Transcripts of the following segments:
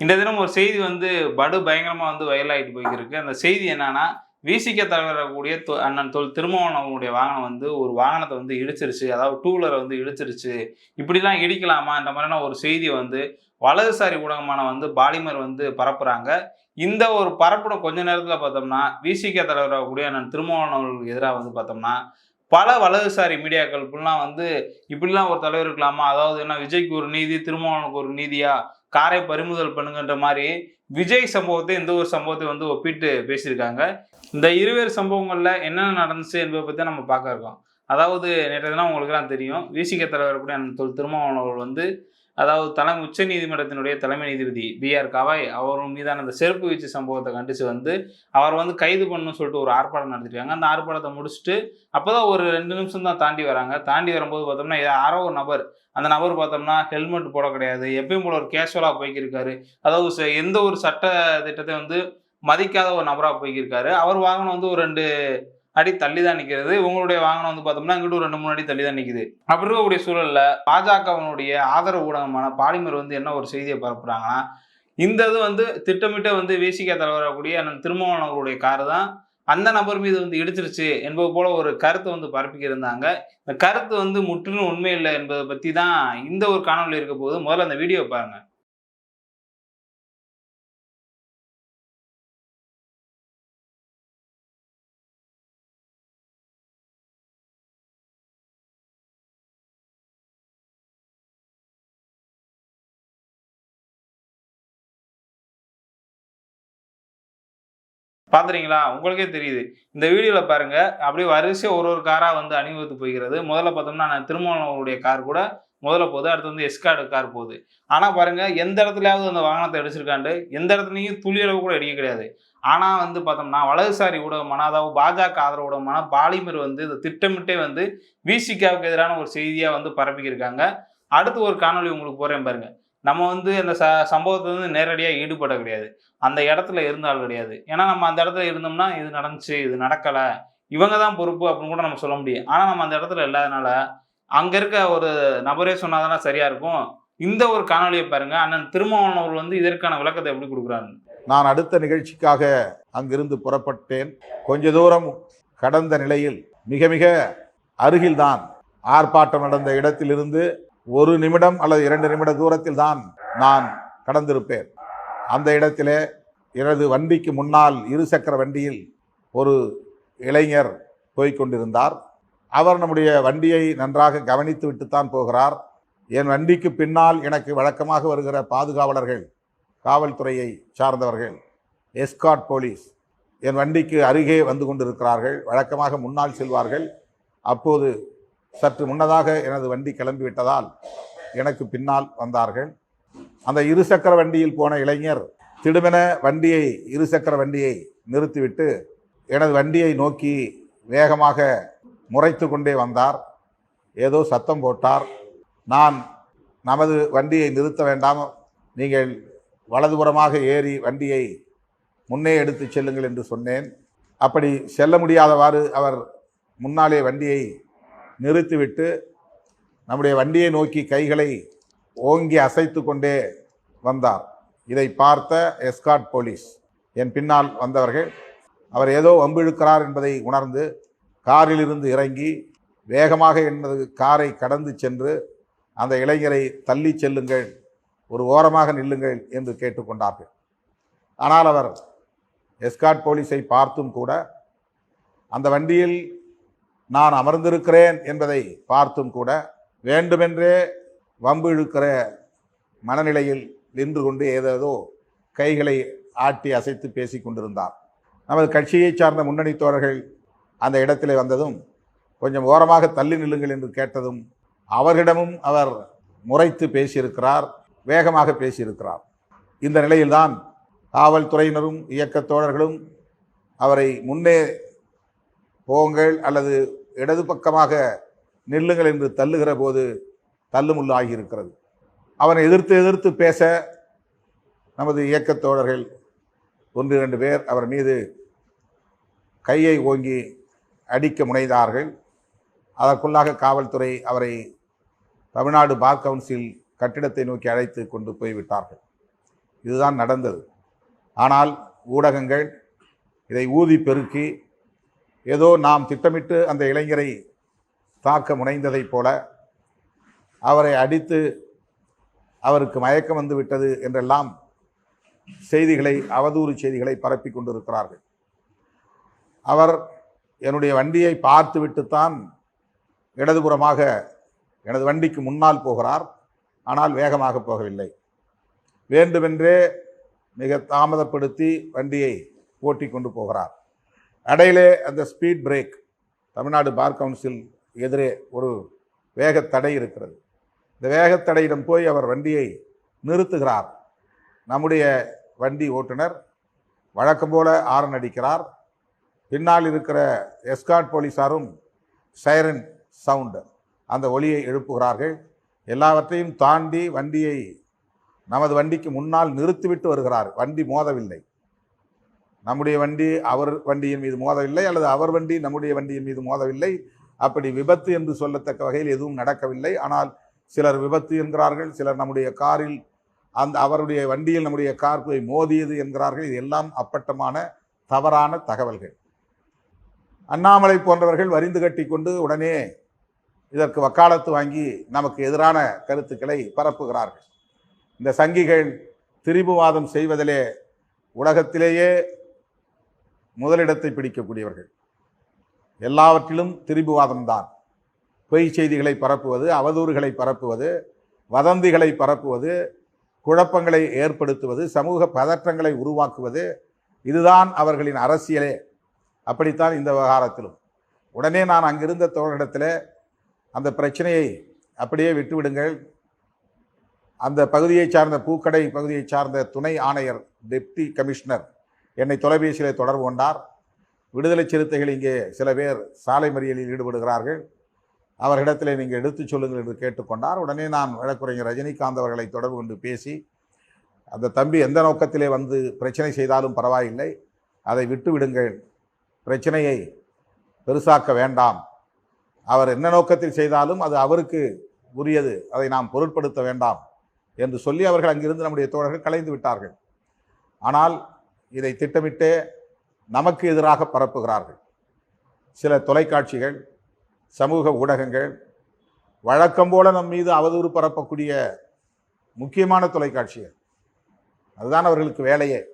இந்த தினம் ஒரு செய்தி வந்து படு பயங்கரமாக வந்து வயலாயிட்டு போய்க்கிருக்கு. அந்த செய்தி என்னன்னா விசிக்க தலைவரக்கூடிய அண்ணன் தொல் திருமாவளவன் வாகனம் வந்து ஒரு வாகனத்தை வந்து இடிச்சிருச்சு. அதாவது டூ வீலரை வந்து இடிச்சிருச்சு. இப்படிலாம் இடிக்கலாமா இந்த மாதிரியான ஒரு செய்தியை வந்து வலதுசாரி ஊடகமான வந்து பாலிமர் வந்து பரப்புறாங்க. இந்த ஒரு பரப்புன கொஞ்ச நேரத்தில் பார்த்தோம்னா விசிக தலைவராக கூடிய அண்ணன் திருமாவளவன் எதிராக வந்து பார்த்தோம்னா பல வலதுசாரி மீடியாக்கள் இப்படிலாம் வந்து இப்படிலாம் ஒரு தலைவர் இருக்கலாமா? அதாவது என்ன விஜய்க்கு ஒரு நீதி திருமாவளவனுக்கு ஒரு நீதியா? காரை பறிமுதல் பண்ணுங்கன்ற மாதிரி விஜய் சம்பவத்தை இந்த ஒரு சம்பவத்தை வந்து ஒப்பிட்டு பேசியிருக்காங்க. இந்த இருவேறு சம்பவங்கள்ல என்னென்ன நடந்துச்சு என்பதை பற்றி நம்ம பார்க்க இருக்கோம். அதாவது நேற்று உங்களுக்கு உங்களுக்குலாம் தெரியும். விசிக தலைவர் கூட அண்ணன் தொல் வந்து அதாவது தலைமை உச்ச நீதிமன்றத்தினுடைய தலைமை நீதிபதி பி ஆர் கவாய் அவர் மீதான அந்த செருப்பு வீச்சு சம்பவத்தை கண்டித்து வந்து அவர் வந்து கைது பண்ணணும்னு சொல்லிட்டு ஒரு ஆர்ப்பாட்டம் நடத்திருக்காங்க. அந்த ஆர்ப்பாட்டத்தை முடிச்சுட்டு அப்போதான் ஒரு ரெண்டு நிமிஷம் தான் தாண்டி வராங்க. தாண்டி வரும்போது பார்த்தோம்னா யாரோ ஒரு நபர் அந்த நபர் பார்த்தோம்னா ஹெல்மெட் போட கிடையாது. எப்பயும் போல ஒரு கேஷுவலாக போய்க்கிருக்காரு. அதாவது எந்த ஒரு சட்ட திட்டத்தை வந்து மதிக்காத ஒரு நபராக போய்க்கிருக்காரு. அவர் வாகனம் வந்து ஒரு ரெண்டு அடி தள்ளி தான் நிற்கிறது இவங்களுடைய வாகனம் வந்து பார்த்தோம்னா இங்கிட்டு ஒரு ரெண்டு மூணு அடி தள்ளி தான் நிற்குது அப்படி இருக்கக்கூடிய சூழலில் பாஜகவினுடைய ஆதரவு ஊடகமான பாலிமர் வந்து என்ன ஒரு செய்தியை பரப்புறாங்கன்னா இந்த இது வந்து திட்டமிட்ட வந்து வேசிக்க தலைவராக கூடிய அண்ணன் திருமாவளவன் காரு கார் தான் அந்த நபர் மீது வந்து இடிச்சிருச்சு என்பது போல ஒரு கருத்தை வந்து பரப்பிக்க இருந்தாங்க இந்த கருத்து வந்து முற்றிலும் உண்மை இல்லை என்பதை பற்றி தான் இந்த ஒரு காணொலி இருக்க போது முதல்ல அந்த வீடியோ பாருங்கள் பார்த்துறீங்களா உங்களுக்கே தெரியுது. இந்த வீடியோவில் பாருங்கள் அப்படியே வரிசையாக ஒரு ஒரு காராக வந்து அணிவகுத்து போகிறது முதல்ல பார்த்தோம்னா நான் திருமணவருடைய கார் கூட முதல்ல போகுது அடுத்து வந்து எஸ்கார்டு கார் போகுது. ஆனால் பாருங்கள் எந்த இடத்துலையாவது அந்த வாகனத்தை அடிச்சிருக்காண்டு எந்த இடத்துலையும் துளியளவு கூட அடிக்க கிடையாது. ஆனால் வந்து பார்த்தோம்னா வலதுசாரி ஊடகமான அதாவது பாஜக ஆதரவு ஊடகமான பாலிமர் வந்து இந்த திட்டமிட்டே வந்து விசிகாவுக்கு எதிரான ஒரு செய்தியாக வந்து பரப்பிக்கிருக்காங்க. அடுத்து ஒரு காணொளி உங்களுக்கு போகிறேன் பாருங்கள் நம்ம வந்து அந்த ச சம்பவத்தை வந்து நேரடியாக ஈடுபட கிடையாது. அந்த இடத்துல இருந்தால் கிடையாது. ஏன்னா நம்ம அந்த இடத்துல இருந்தோம்னா இது நடந்துச்சு இது நடக்கலை. இவங்க தான் பொறுப்பு அப்படின்னு கூட நம்ம சொல்ல முடியும். ஆனால் நம்ம அந்த இடத்துல இல்லாதனால அங்கே இருக்க ஒரு நபரே சொன்னாதானே சரியாக இருக்கும். இந்த ஒரு காணொலியை பாருங்க. அண்ணன் திருமாவளவன் அவர்கள் வந்து இதற்கான விளக்கத்தை எப்படி கொடுக்குறாரு? நான் அடுத்த நிகழ்ச்சிக்காக அங்கிருந்து புறப்பட்டேன். கொஞ்ச தூரம் கடந்த நிலையில் மிக மிக அருகில்தான் ஆர்ப்பாட்டம் நடந்த இடத்திலிருந்து ஒரு நிமிடம் அல்லது இரண்டு நிமிட தூரத்தில் தான் நான் கடந்திருப்பேன். அந்த இடத்திலே எனது வண்டிக்கு முன்னால் இருசக்கர வண்டியில் ஒரு இளைஞர் போய்கொண்டிருந்தார் அவர் நம்முடைய வண்டியை நன்றாக கவனித்து விட்டுத்தான் போகிறார். என் வண்டிக்கு பின்னால் எனக்கு வழக்கமாக வருகிற பாதுகாவலர்கள் காவல்துறையை சார்ந்தவர்கள் எஸ்காட் போலீஸ் என் வண்டிக்கு அருகே வந்து கொண்டிருக்கிறார்கள். வழக்கமாக முன்னால் செல்வார்கள். அப்போது சற்று முன்னதாக எனது வண்டி கிளம்பிவிட்டதால் எனக்கு பின்னால் வந்தார்கள். அந்த இருசக்கர வண்டியில் போன இளைஞர் திடுமென வண்டியை இருசக்கர வண்டியை நிறுத்திவிட்டு எனது வண்டியை நோக்கி வேகமாக முறைத்து கொண்டே வந்தார். ஏதோ சத்தம் போட்டார். நான் நமது வண்டியை நிறுத்த வேண்டாம். நீங்கள் வலதுபுறமாக ஏறி வண்டியை முன்னே எடுத்து செல்லுங்கள் என்று சொன்னேன். அப்படி செல்ல முடியாதவாறு அவர் முன்னாலே வண்டியை நிறுத்திவிட்டு நம்முடைய வண்டியை நோக்கி கைகளை ஓங்கி அசைத்து கொண்டே வந்தார். இதை பார்த்த எஸ்காட் போலீஸ் என் பின்னால் வந்தவர்கள் அவர் ஏதோ வம்பிழுக்கிறார் என்பதை உணர்ந்து காரிலிருந்து இறங்கி வேகமாக எனது காரை கடந்து சென்று அந்த இளைஞரை தள்ளி செல்லுங்கள் ஒரு ஓரமாக நில்லுங்கள் என்று கேட்டுக்கொண்டார்கள். ஆனால் அவர் எஸ்காட் போலீஸை பார்த்தும் கூட அந்த வண்டியில் நான் அமர்ந்திருக்கிறேன் என்பதை பார்த்தும் கூட வேண்டுமென்றே வம்பு இழுக்கிற மனநிலையில் நின்று கொண்டு ஏதேதோ கைகளை ஆட்டி அசைத்து பேசிக் கொண்டிருந்தார். நமது கட்சியைச் சார்ந்த முன்னணி தோழர்கள் அந்த இடத்திலே வந்ததும் கொஞ்சம் ஓரமாக தள்ளி நில்லுங்கள் என்று கேட்டதும் அவர்களிடமும் அவர் முறைத்து பேசியிருக்கிறார் வேகமாக பேசியிருக்கிறார். இந்த நிலையில்தான் காவல்துறையினரும் இயக்கத் தோழர்களும் அவரை முன்னே போங்கள் அல்லது இடது பக்கமாக நில்லுங்கள் என்று தள்ளுகிற போது தள்ளுமுள்ளு ஆகியிருக்கிறது. அவனை எதிர்த்து எதிர்த்து பேச நமது இயக்கத் தோழர்கள் ஒன்று இரண்டு பேர் அவர் மீது கையை ஓங்கி அடிக்க முனைந்தார்கள். அதற்குள்ளாக காவல்துறை அவரை தமிழ்நாடு பார் கவுன்சில் கட்டிடத்தை நோக்கி அழைத்து கொண்டு போய்விட்டார்கள். இதுதான் நடந்தது. ஆனால் ஊடகங்கள் இதை ஊதி பெருக்கி ஏதோ நாம் திட்டமிட்டு அந்த இளைஞரை தாக்க முனைந்ததைப் போல அவரை அடித்து அவருக்கு மயக்கம் வந்து விட்டது என்றெல்லாம் செய்திகளை அவதூறு செய்திகளை பரப்பி கொண்டிருக்கிறார்கள். அவர் என்னுடைய வண்டியை பார்த்துவிட்டுத்தான் இடதுபுறமாக எனது வண்டிக்கு முன்னால் போகிறார். ஆனால் வேகமாக போகவில்லை. வேண்டுமென்றே மிக தாமதப்படுத்தி வண்டியை ஓட்டி கொண்டு போகிறார். அடையிலே அந்த speed break Tamil Nadu bar council எதிரே ஒரு வேகத்தடை இருக்கிறது. இந்த வேகத்தடையிடம் போய் அவர் வண்டியை நிறுத்துகிறார். நம்முடைய வண்டி ஓட்டுநர் வழக்கம் போல ஆரன் அடிக்கிறார். பின்னால் இருக்கிற எஸ்கார்ட் போலீஸாரும் சைரன் சவுண்டு அந்த ஒலியை எழுப்புகிறார்கள். எல்லாவற்றையும் தாண்டி வண்டியை நமது வண்டிக்கு முன்னால் நிறுத்திவிட்டு வருகிறார். வண்டி மோதவில்லை. நம்முடைய வண்டி அவர் வண்டியின் மீது மோதவில்லை அல்லது அவர் வண்டி நம்முடைய வண்டியின் மீது மோதவில்லை. அப்படி விபத்து என்று சொல்லத்தக்க வகையில் எதுவும் நடக்கவில்லை. ஆனால் சிலர் விபத்து என்கிறார்கள் சிலர் நம்முடைய காரில் அந்த அவருடைய வண்டியில் நம்முடைய கார் போய் மோதியது என்கிறார்கள். இது எல்லாம் அப்பட்டமான தவறான தகவல்கள். அண்ணாமலை போன்றவர்கள் வரிந்து கட்டி கொண்டு உடனே இதற்கு வக்காலத்து வாங்கி நமக்கு எதிரான கருத்துக்களை பரப்புகிறார்கள். இந்த சங்கிகள் திரிபுவாதம் செய்வதிலே உலகத்திலேயே முதலிடத்தை பிடிக்கக்கூடியவர்கள். எல்லாவற்றிலும் திரிபுவாதம்தான். பொய் செய்திகளை பரப்புவது அவதூறுகளை பரப்புவது வதந்திகளை பரப்புவது குழப்பங்களை ஏற்படுத்துவது சமூக பதற்றங்களை உருவாக்குவது இதுதான் அவர்களின் அரசியலே. அப்படித்தான் இந்த விவகாரத்திலும். உடனே நான் அங்கிருந்த தோழரிடத்தில் அந்த பிரச்சனையை அப்படியே விட்டுவிடுங்கள். அந்த பகுதியைச் சார்ந்த பூக்கடை பகுதியைச் சார்ந்த துணை ஆணையர் டெப்டி கமிஷனர் என்னை தொலைபேசியில் தொடர்பு கொண்டார். விடுதலை சிறுத்தைகள் இங்கே சில பேர் சாலை மறியலில் ஈடுபடுகிறார்கள். அவர்களிடத்திலே நீங்கள் எடுத்துச் சொல்லுங்கள் என்று கேட்டுக்கொண்டார் உடனே நான் வழக்குரைஞர் ரஜினிகாந்த் அவர்களை தொடர்பு கொண்டு பேசி அந்த தம்பி எந்த நோக்கத்திலே வந்து பிரச்சனை செய்தாலும் பரவாயில்லை. அதை விட்டு விடுங்கள். பிரச்சனையை பெருசாக்க வேண்டாம். அவர் என்ன நோக்கத்தில் செய்தாலும் அது அவருக்கு உரியது. அதை நாம் பொருட்படுத்த வேண்டாம் என்று சொல்லி அவர்கள் அங்கிருந்து நம்முடைய தோழர்கள் கலைந்து விட்டார்கள். ஆனால் இதை திட்டமிட்டே நமக்கு எதிராக பரப்புகிறார்கள். சில தொலைக்காட்சிகள் சமூக ஊடகங்கள் வழக்கம் போல நம் மீது அவதூறு பரப்பக்கூடிய முக்கியமான தொலைக்காட்சிகள். அதுதான் அவர்களுக்கு வேலையே.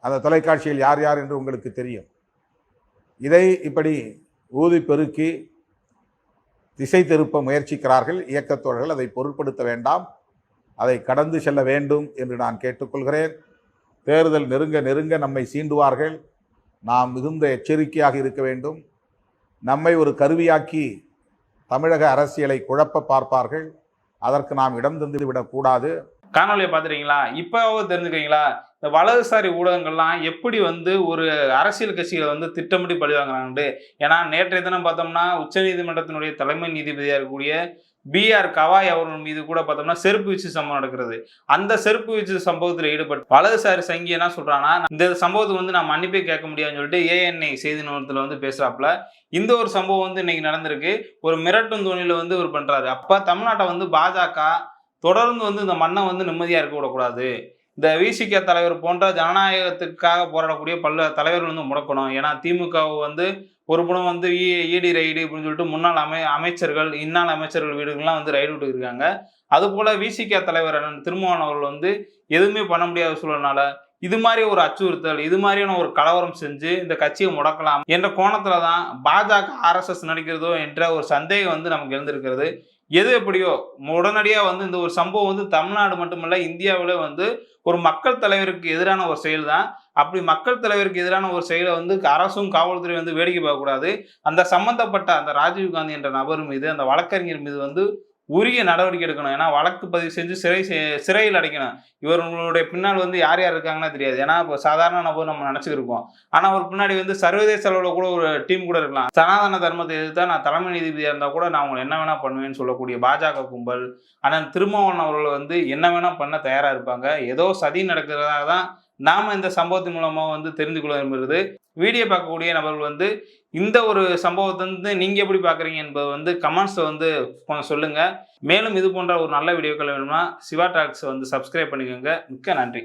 அந்த தொலைக்காட்சியில் யார் யார் என்று உங்களுக்கு தெரியும். இதை இப்படி ஊதி பெருக்கி திசை திருப்ப முயற்சிக்கிறார்கள் இயக்கத்தோழர்கள். அதை பொருட்படுத்த வேண்டாம். அதை கடந்து செல்ல வேண்டும் என்று நான் கேட்டுக்கொள்கிறேன். தேர்தல் நெருங்க நெருங்க நம்மை சீண்டுவார்கள். நாம் மிகுந்த எச்சரிக்கையாக இருக்க வேண்டும். நம்மை ஒரு கருவியாக்கி தமிழக அரசியலை குழப்ப பார்ப்பார்கள். அதற்கு நாம் இடம் தந்து விடக்கூடாது. காணொலியை பார்த்துறீங்களா இப்போவும் தெரிஞ்சுக்கிறீங்களா? இந்த வலதுசாரி ஊடகங்கள்லாம் எப்படி வந்து ஒரு அரசியல் கட்சிகளை வந்து திட்டமிட்டு பழிவாங்கிறாங்கண்டு ஏன்னா நேற்றைய தினம் பார்த்தோம்னா உச்சநீதிமன்றத்தினுடைய தலைமை நீதிபதியாக இருக்கக்கூடிய பிஆர் கவாய் அவர்கள் மீது கூட பார்த்தோம்னா செருப்பு வீச்சு சம்பவம் நடக்கிறது. அந்த செருப்பு வீச்சு சம்பவத்தில் ஈடுபட்டு வலதுசாரி சங்கி என்ன சொல்றான்னா இந்த சம்பவத்துக்கு வந்து நான் மன்னிப்பே கேட்க முடியாதுன்னு சொல்லிட்டு ஏஎன்ஐ செய்தி நிறுவனத்தில் வந்து பேசுறாப்புல. இந்த ஒரு சம்பவம் வந்து இன்னைக்கு நடந்திருக்கு. ஒரு மிரட்டும் தோணியில் வந்து இவர் பண்றாரு. அப்ப தமிழ்நாட்டை வந்து பாஜக தொடர்ந்து வந்து இந்த மண்ணை வந்து நிம்மதியா இருக்க விடக்கூடாது. இந்த விசிக தலைவர் போன்ற ஜனநாயகத்துக்காக போராடக்கூடிய பல தலைவர்கள் வந்து முடக்கணும். ஏன்னா திமுகவை வந்து ஒரு புறம் வந்து இடி ரைடு அப்படின்னு சொல்லிட்டு முன்னாள் அமை அமைச்சர்கள் இந்நாள் அமைச்சர்கள் வீடுகள்லாம் வந்து ரைடு விட்டுருக்காங்க அது போல விசிக தலைவர் அண்ணன் அவர்கள் வந்து எதுவுமே பண்ண முடியாத சூழல்னால இது மாதிரி ஒரு அச்சுறுத்தல் இது மாதிரியான ஒரு கலவரம் செஞ்சு இந்த கட்சியை முடக்கலாம் என்ற கோணத்துல தான் பாஜக ஆர்எஸ்எஸ் நடிக்கிறதோ என்ற ஒரு சந்தேகம் வந்து நமக்கு இருந்திருக்கிறது எது எப்படியோ உடனடியாக வந்து இந்த ஒரு சம்பவம் வந்து தமிழ்நாடு மட்டுமல்ல இந்தியாவில் வந்து ஒரு மக்கள் தலைவருக்கு எதிரான ஒரு செயல் தான் அப்படி மக்கள் தலைவருக்கு எதிரான ஒரு செயலை வந்து அரசும் காவல்துறை வந்து வேடிக்கை பார்க்கக்கூடாது. அந்த சம்பந்தப்பட்ட அந்த ராஜீவ் காந்தி என்ற நபர் மீது அந்த வழக்கறிஞர் மீது வந்து உரிய நடவடிக்கை எடுக்கணும். ஏன்னா வழக்கு பதிவு செஞ்சு சிறை சிறையில் அடைக்கணும். இவர்களுடைய பின்னால் வந்து யார் யார் இருக்காங்கன்னா தெரியாது. ஏன்னா இப்போ சாதாரண நபர் நம்ம நினச்சிருக்கோம் ஆனால் ஒரு பின்னாடி வந்து சர்வதேச அளவில் கூட ஒரு டீம் கூட இருக்கலாம். சனாதன தர்மத்தை எதிர்த்தா நான் தலைமை நீதிபதியாக இருந்தால் கூட நான் உங்களை என்ன வேணா பண்ணுவேன்னு சொல்லக்கூடிய பாஜக கும்பல் ஆனால் திருமாவளவன் அவர்கள் வந்து என்ன வேணா பண்ண தயாராக இருப்பாங்க. ஏதோ சதி நடக்கிறதாக தான் நாம இந்த சம்பவத்தின் மூலமா வந்து தெரிந்து கொள்ள விரும்புகிறது. வீடியோ பார்க்கக்கூடிய நபர்கள் வந்து இந்த ஒரு சம்பவத்தை வந்து நீங்க எப்படி பாக்குறீங்க என்பது வந்து கமெண்ட்ஸ்ல வந்து கொஞ்சம் சொல்லுங்க. மேலும் இது போன்ற ஒரு நல்ல வீடியோக்கள் வேணும்னா சிவா டாக்ஸ் வந்து சப்ஸ்கிரைப் பண்ணிக்கோங்க. மிக்க நன்றி.